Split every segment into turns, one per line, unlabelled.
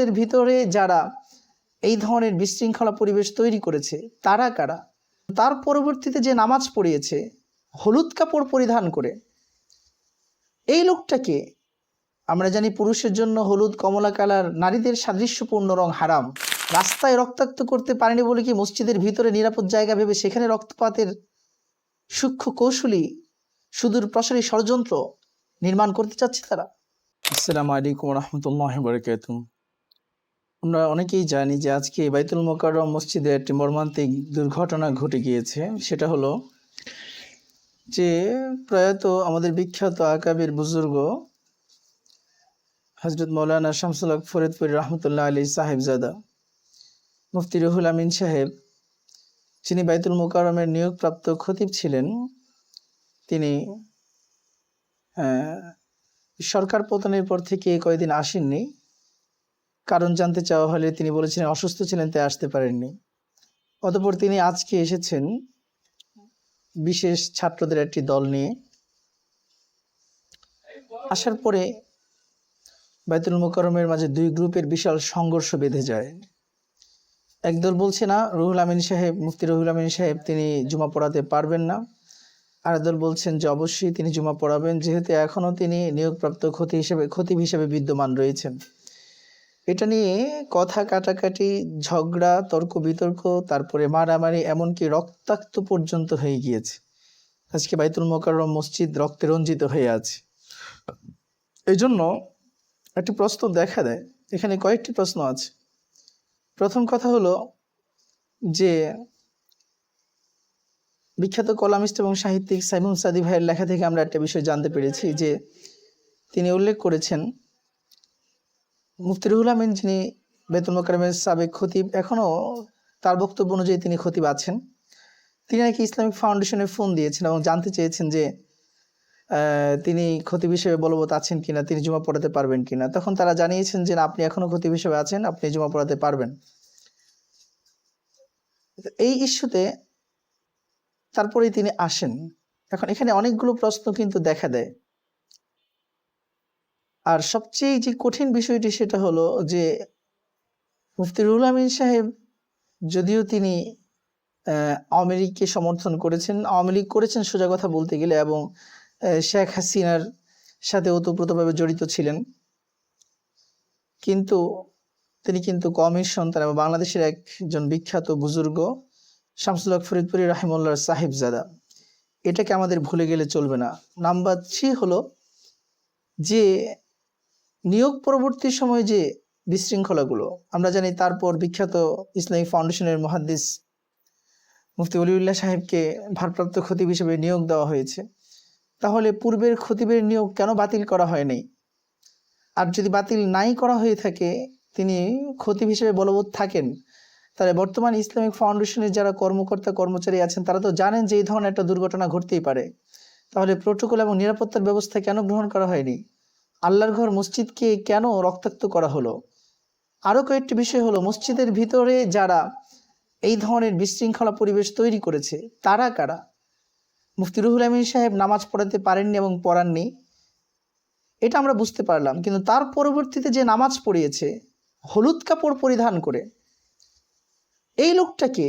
মসজিদের ভিতরে যারা এই ধরনের বিশৃঙ্খলা পরিবেশ তৈরি করেছে, তারা কারা? তার পরবর্তীতে যে নামাজ পড়িয়েছে, হলুদ কাপড় পরিধান করে, এই লোকটাকে আমরা জানি পুরুষের জন্য হলুদ, কমলা কালার, নারীদের সাদৃশ্যপূর্ণ রং হারাম। রাস্তায় রক্তাক্ত করতে পারেনি বলে কি মসজিদের ভিতরে নিরাপদ জায়গা ভেবে সেখানে রক্তপাতের সূক্ষ্ম কৌশলী সুদূর প্রসারী ষড়যন্ত্র নির্মাণ করতে চাচ্ছে তারা? আসসালামু আলাইকুম রহমতুল্লাহ বরকাত আমরা অনেকেই জানি যে আজকে বাইতুল মোকাররম মসজিদে একটি মর্মান্তিক দুর্ঘটনা ঘটে গিয়েছে। সেটা হলো যে প্রয়াত আমাদের বিখ্যাত আকাবির বুজুর্গ হজরত মৌলানা শামসুল ফরিদপুর রহমতুল্লাহ আলী সাহেবজাদা, মুফতি রুহুল আমিন সাহেব, যিনি বাইতুল মোকাররমের নিয়োগপ্রাপ্ত খতিব ছিলেন, তিনি সরকার পতনের পর থেকে কয়েকদিন আসেননি। কারণ জানতে চাওয়া হলে তিনি বলেছিলেন, অসুস্থ ছিলেন, তাই আসতে পারেননি। অতঃপর তিনি আজকে এসেছেন বিশেষ ছাত্রদের একটি দল নিয়ে। আসার পরে বাইতুল মোকরমের মাঝে দুই গ্রুপের বিশাল সংঘর্ষ বেঁধে যায়। একদল বলছে, না, রুহুল আমিন সাহেব, মুফতি রুহুল আমিন সাহেব, তিনি জুমা পড়াতে পারবেন না। আর দল বলছেন যে, অবশ্যই তিনি জুমা পড়াবেন, যেহেতু এখনও তিনি নিয়োগপ্রাপ্ত ক্ষতি হিসেবে, খতিব হিসেবে বিদ্যমান রয়েছেন। এটা নিয়ে কথা কাটাকাটি, ঝগড়া, তর্ক বিতর্ক, তারপরে মারামারি, এমনকি রক্তাক্ত পর্যন্ত হয়ে গিয়েছে। আজকে বাইতুল মোকাররম মসজিদ রক্তে রঞ্জিত হয়ে আছে। এই জন্য একটি প্রশ্ন দেখা দেয়। এখানে কয়েকটি প্রশ্ন আছে। প্রথম কথা হলো যে, বিখ্যাত কলামিস্ট এবং সাহিত্যিক সাইমুন সাদি ভাইয়ের লেখা থেকে আমরা একটা বিষয় জানতে পেরেছি যে, তিনি উল্লেখ করেছেন মুফতি আমিন, যিনি বেতন মোকারমের সাবেক খতিব এখনও তার বক্তব্য অনুযায়ী তিনি খতিব আছেন। তিনি নাকি ইসলামিক ফাউন্ডেশনে ফোন দিয়েছেন এবং জানতে চেয়েছেন যে তিনি খতিব হিসেবে বলবৎ আছেন কিনা, তিনি জুমা পড়াতে পারবেন কিনা। তখন তারা জানিয়েছেন যে আপনি এখনও খতিব হিসেবে আছেন, আপনি জুমা পড়াতে পারবেন। এই ইস্যুতে তারপরেই তিনি আসেন। এখন এখানে অনেকগুলো প্রশ্ন কিন্তু দেখা দেয়। আর সবচেয়ে যে কঠিন বিষয়টি সেটা হলো যে মুফতি আমিন সাহেব যদিও তিনি আওয়ামী লীগকে সমর্থন করেছেন, আওয়ামী লীগ করেছেন সোজা কথা বলতে গেলে এবং শেখ হাসিনার সাথে ওতপ্রোতভাবে জড়িত ছিলেন। কিন্তু তিনি কিন্তু কমের সন্তান এবং বাংলাদেশের একজন বিখ্যাত বুজুর্গ শামসুল হক ফরিদপুরি রাহিমুল্লাহ সাহিবজাদা। এটাকে আমাদের ভুলে গেলে চলবে না। নাম্বার থ্রি হলো যে নিয়োগ পরবর্তী সময়ে যে বিশৃঙ্খলাগুলো, আমরা জানি তারপর বিখ্যাত ইসলামিক ফাউন্ডেশনের মহাদ্দিস মুফতি অলিউল্লাহ সাহেবকে ভারপ্রাপ্ত খতিব হিসেবে নিয়োগ দেওয়া হয়েছে। তাহলে পূর্বের খতিবের নিয়োগ কেন বাতিল করা হয়নি? আর যদি বাতিল নাই করা হয়ে থাকে, তিনি খতিব হিসেবে বলবৎ থাকেন, তাহলে বর্তমান ইসলামিক ফাউন্ডেশনের যারা কর্মকর্তা, কর্মচারী আছেন, তারা তো জানেন যে এই ধরনের একটা দুর্ঘটনা ঘটতেই পারে। তাহলে প্রোটোকল এবং নিরাপত্তার ব্যবস্থা কেন গ্রহণ করা হয়নি? আল্লাহর ঘর মসজিদকে কেন রক্তাক্ত করা হলো? আরও কয়েকটি বিষয় হলো, মসজিদের ভিতরে যারা এই ধরনের বিশৃঙ্খলা পরিবেশ তৈরি করেছে, তারা কারা? মুফতি রুহুল আমিন সাহেব নামাজ পড়াতে পারেননি এবং পড়াননি, এটা আমরা বুঝতে পারলাম। কিন্তু তার পরবর্তীতে যে নামাজ পড়িয়েছে, হলুদ কাপড় পরিধান করে, এই লোকটাকে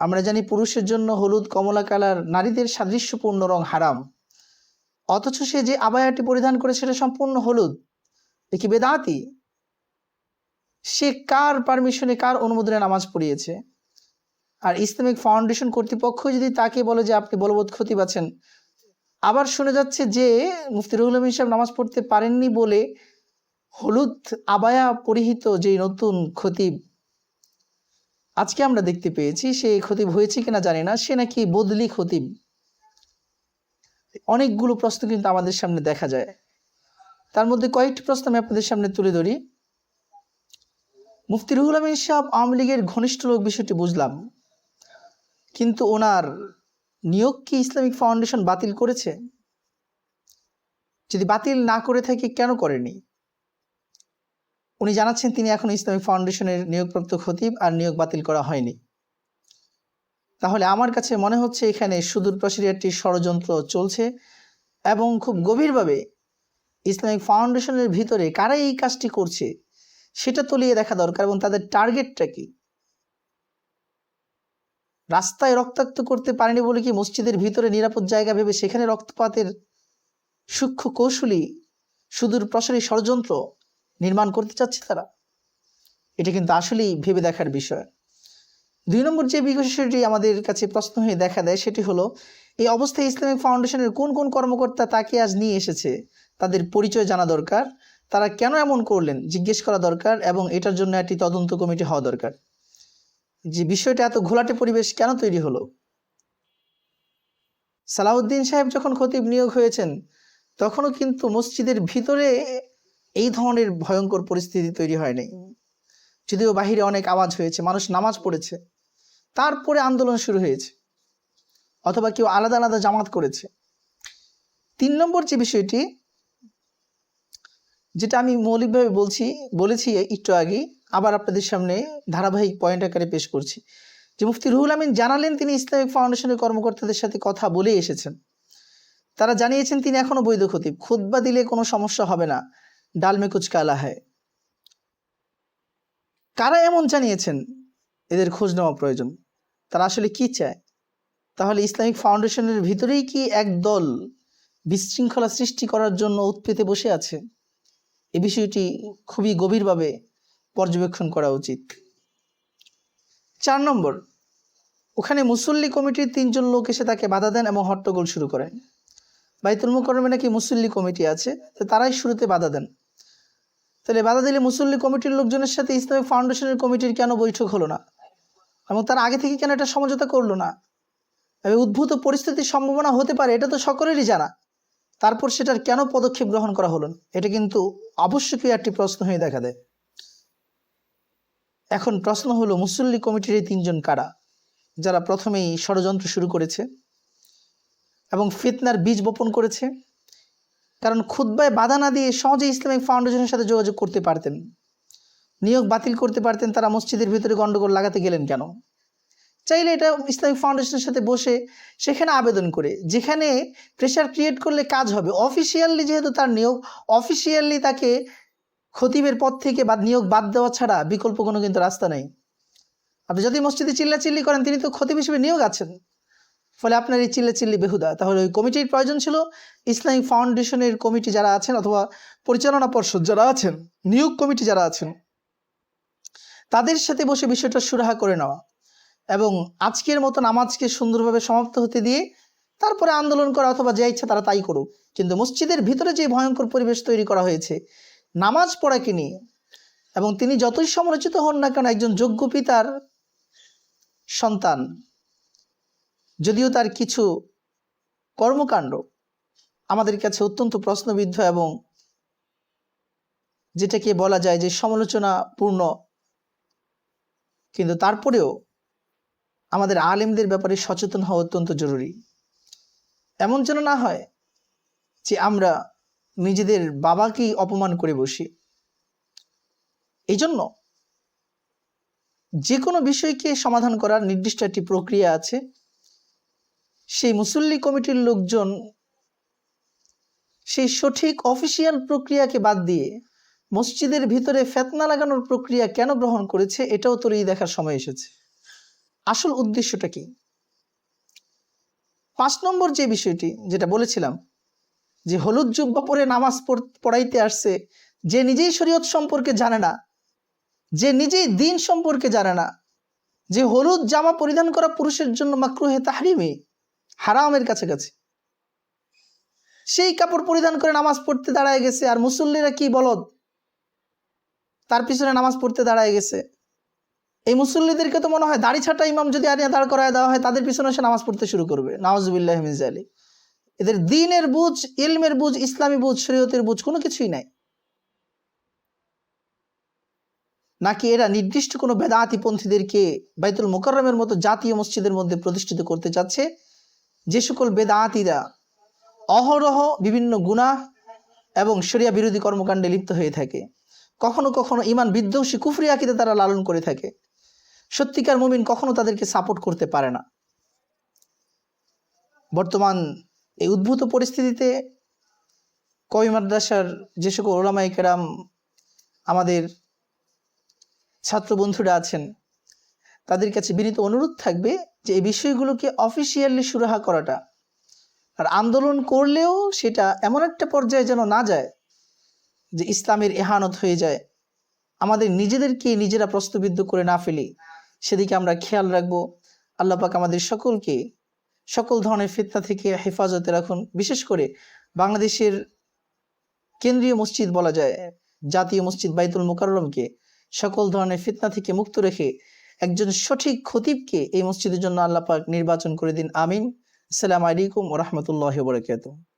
আমরা জানি পুরুষের জন্য হলুদ, কমলা কালার, নারীদের সাদৃশ্যপূর্ণ রং হারাম। অথচ সে যে আবায়াটি পরিধান করে সেটা সম্পূর্ণ হলুদ। কি বেদাতি? সে কার পারমিশনে কার অনুমোদনে নামাজ পড়িয়েছে? আর ইসলামিক ফাউন্ডেশন কর্তৃপক্ষ যদি তাকে বলে যে আপনি বলবৎ ক্ষতি পাচ্ছেন আবার শুনে যাচ্ছে যে মুফতি রুহুল সাহেব নামাজ পড়তে পারেননি বলে হলুদ আবায়া পরিহিত যে নতুন খতিব আজকে আমরা দেখতে পেয়েছি, সে খতিব হয়েছে কিনা জানি না, সে নাকি বদলি খতিব অনেকগুলো প্রশ্ন কিন্তু আমাদের সামনে দেখা যায়। তার মধ্যে কয়েকটি প্রশ্ন আমি আপনাদের সামনে তুলে ধরি। মুফতি রুহুল আমিন সাহেব আওয়ামী লীগের ঘনিষ্ঠ লোক বিষয়টি বুঝলাম। কিন্তু ওনার নিয়োগ কি ইসলামিক ফাউন্ডেশন বাতিল করেছে? যদি বাতিল না করে থাকে, কেন করেনি? উনি জানাচ্ছেন তিনি এখন ইসলামিক ফাউন্ডেশনের নিয়োগপ্রাপ্ত খতিব আর নিয়োগ বাতিল করা হয়নি। তাহলে আমার কাছে মনে হচ্ছে এখানে সুদূর প্রসারী একটি ষড়যন্ত্র চলছে এবং খুব গভীরভাবে ইসলামিক ফাউন্ডেশনের ভিতরে কারা এই কাজটি করছে সেটা তলিয়ে দেখা দরকার এবং তাদের টার্গেটটা কি? রাস্তায় রক্তাক্ত করতে পারেনি বলে কি মসজিদের ভিতরে নিরাপদ জায়গা ভেবে সেখানে রক্তপাতের সূক্ষ্ম কৌশলী সুদূর প্রসারী ষড়যন্ত্র নির্মাণ করতে চাচ্ছে তারা? এটা কিন্তু আসলেই ভেবে দেখার বিষয়। দুই নম্বর যে বিষয়টি আমাদের কাছে প্রশ্ন হয়ে দেখা দেয়, সেটি হলো, এই অবস্থায় ইসলামিক ফাউন্ডেশনের কোন কোন কর্মকর্তা তাকে আজ নিয়ে এসেছে, তাদের পরিচয় জানা দরকার, তারা কেন এমন করলেন, জিজ্ঞেস করা দরকার এবং এটার জন্য একটি তদন্ত কমিটি হওয়া দরকার। যে বিষয়টা এত ঘোলাটে পরিবেশ কেন তৈরি হলো? সালাউদ্দিন সাহেব যখন খতিব নিয়োগ হয়েছেন, তখনও কিন্তু মসজিদের ভিতরে এই ধরনের ভয়ঙ্কর পরিস্থিতি তৈরি হয়নি যদিও বাহিরে অনেক আওয়াজ হয়েছে, মানুষ নামাজ পড়েছে। তারপরে আন্দোলন শুরু হয়েছে, অথবা কেউ আলাদা আলাদা জামাত করেছে। তিন নম্বর যে বিষয়টি, যেটা আমি মৌলিকভাবে বলছি, বলেছি একটু আগে, আবার আপনাদের সামনে ধারাবাহিক পয়েন্ট আকারে পেশ করছি। যে মুফতি রুহুল আমিন জানালেন, তিনি ইসলামিক ফাউন্ডেশনের কর্মকর্তাদের সাথে কথা বলে এসেছেন। তারা জানিয়েছেন, তিনি এখনও বৈধ খতিব, খুতবা দিলে কোনো সমস্যা হবে না ডাল মে কুচ হয়। কারা এমন জানিয়েছেন? এদের খোঁজ নেওয়া প্রয়োজন। তারা আসলে কি চায়? তাহলে ইসলামিক ফাউন্ডেশনের ভিতরেই কি এক দল বিশৃঙ্খলা সৃষ্টি করার জন্য উৎপেতে বসে আছে? এ বিষয়টি খুবই গভীরভাবে পর্যবেক্ষণ করা উচিত। চার নম্বর, ওখানে মুসল্লি কমিটির তিনজন লোক এসে তাকে বাধা দেন এবং হট্টগোল শুরু করেন। বাইতুল মুকরমে নাকি মুসল্লি কমিটি আছে, তো তারাই শুরুতে বাধা দেন। তাহলে বাধা দিলে মুসল্লি কমিটির লোকজনের সাথে ইসলামিক ফাউন্ডেশনের কমিটির কেন বৈঠক হলো না? এবং তার আগে থেকে কেন এটা সমঝোতা করল না? এবং উদ্ভূত পরিস্থিতির সম্ভাবনা হতে পারে, এটা তো সকলেরই জানা। তারপর সেটার কেন পদক্ষেপ গ্রহণ করা হলো? এটা কিন্তু অবশ্যই একটি প্রশ্ন হয়ে দেখা দেয়। এখন প্রশ্ন হলো, মুসল্লি কমিটির এই তিনজন কারা? যারা প্রথমেই ষড়যন্ত্র শুরু করেছে এবং ফিতনার বীজ বপন করেছে। কারণ খুদ্বায় বাধা না দিয়ে সহজে ইসলামিক ফাউন্ডেশনের সাথে যোগাযোগ করতে পারতেন। নিয়োগ বাতিল করতে পারতেন, তারা মসজিদের ভিতরে গণ্ডগোল লাগাতে গেলেন কেন? চাইলে এটা ইসলামিক ফাউন্ডেশনের সাথে বসে সেখানে আবেদন করে, যেখানে প্রেশার ক্রিয়েট করলে কাজ হবে। অফিসিয়ালি যেহেতু তার নিয়োগ অফিসিয়ালি তাকে খতিবের পদ থেকে বা নিয়োগ বাদ দেওয়া ছাড়া বিকল্প কোনো কিন্তু রাস্তা নেই। আপনি যদি মসজিদে চিল্লাচিল্লি করেন, তিনি তো খতিব হিসেবে নিয়োগ আছেন। ফলে আপনার এই চিল্লাচিল্লি বেহুদা। তাহলে ওই কমিটির প্রয়োজন ছিল ইসলামিক ফাউন্ডেশনের কমিটি যারা আছেন অথবা পরিচালনা পর্ষদ যারা আছেন, নিয়োগ কমিটি যারা আছেন তাদের সাথে বসে বিষয়টা সুরাহা করে নেওয়া এবং আজকের মতো নামাজকে সুন্দরভাবে সমাপ্ত হতে দিয়ে তারপরে আন্দোলন করা অথবা যে ইচ্ছা তারা তাই করুক। কিন্তু মসজিদের ভিতরে যে ভয়ঙ্কর পরিবেশ তৈরি করা হয়েছে, নামাজ পড়াকে নিয়ে এবং তিনি যতই সমালোচিত হন না কেন, একজন যোগ্য পিতার সন্তান, যদিও তার কিছু কর্মকাণ্ড আমাদের কাছে অত্যন্ত প্রশ্নবিদ্ধ এবং যেটাকে বলা যায় যে সমালোচনাপূর্ণ কিন্তু তারপরেও আমাদের আলেমদের ব্যাপারে সচেতন হওয়া অত্যন্ত জরুরি। এমন যেন না হয় যে আমরা নিজেদের বাবাকেই অপমান করে বসি। এই জন্য যে কোনো বিষয়কে সমাধান করার নির্দিষ্ট একটি প্রক্রিয়া আছে। সেই মুসল্লি কমিটির লোকজন সেই সঠিক অফিসিয়াল প্রক্রিয়াকে বাদ দিয়ে মসজিদের ভিতরে ফেতনা লাগানোর প্রক্রিয়া কেন গ্রহণ করেছে, এটাও তোর এই দেখার সময় এসেছে। আসল উদ্দেশ্যটা কি? পাঁচ নম্বর যে বিষয়টি, যেটা বলেছিলাম, যে হলুদ জুব্বা পরে নামাজ পড়াইতে আসছে, যে নিজেই শরীয়ত সম্পর্কে জানে না, যে নিজেই দিন সম্পর্কে জানে না, যে হলুদ জামা পরিধান করা পুরুষের জন্য মাকরুহে তাহরিমি হারামের কাছাকাছি। সেই কাপড় পরিধান করে নামাজ পড়তে দাঁড়ায় গেছে, আর মুসল্লিরা কি বলদ? তার পিছনে নামাজ পড়তে দাঁড়ায় গেছে। এই মুসল্লিদেরকে তো মনে হয় দাড়ি ছাটা ইমাম যদি আনিয়া দাঁড় করায় দেওয়া হয়, তাদের পিছনে সে নামাজ পড়তে শুরু করবে। নওয়াজুবিল্লাহ মিজালি এদের দিনের বুঝ, ইলমের বুঝ, ইসলামী বুঝ, শরীয়তের বুঝ কোনো কিছুই নাই। নাকি এরা নির্দিষ্ট কোনো বেদাতি পন্থীদেরকে বাইতুল মোকাররমের মতো জাতীয় মসজিদের মধ্যে প্রতিষ্ঠিত করতে চাচ্ছে? যে সকল বেদাতিরা অহরহ বিভিন্ন গুনাহ এবং শরিয়া বিরোধী কর্মকাণ্ডে লিপ্ত হয়ে থাকে। কখনো কখনো ইমান বিধ্বংসী কুফরি আকিতে তারা লালন করে থাকে। সত্যিকার মুমিন কখনো তাদেরকে সাপোর্ট করতে পারে না। বর্তমান এই উদ্ভূত পরিস্থিতিতে কবি মাদ্রাসার যে সকল ওলামাই কেরাম আমাদের ছাত্র বন্ধুরা আছেন, তাদের কাছে বিনীত অনুরোধ থাকবে যে এই বিষয়গুলোকে অফিসিয়ালি সুরাহা করাটা। আর আন্দোলন করলেও সেটা এমন একটা পর্যায়ে যেন না যায় যে ইসলামের এহানত হয়ে যায়। আমাদের নিজেদেরকে নিজেরা প্রশ্নবিদ্ধ করে না ফেলি। সেদিকে আমরা খেয়াল রাখব। আল্লাহ পাক আমাদের সকলকে সকল ধরনের ফিতনা থেকে হেফাজতে রাখুন। বিশেষ করে বাংলাদেশের কেন্দ্রীয় মসজিদ বলা যায়, জাতীয় মসজিদ বাইতুল মুকাররমকে সকল ধরনের ফিতনা থেকে মুক্ত রেখে একজন সঠিক খতিবকে এই মসজিদের জন্য আল্লাহ পাক নির্বাচন করে দিন। আমিন। আসসালামু আলাইকুম ওরহমতুল্লাহ বরকাতুহ।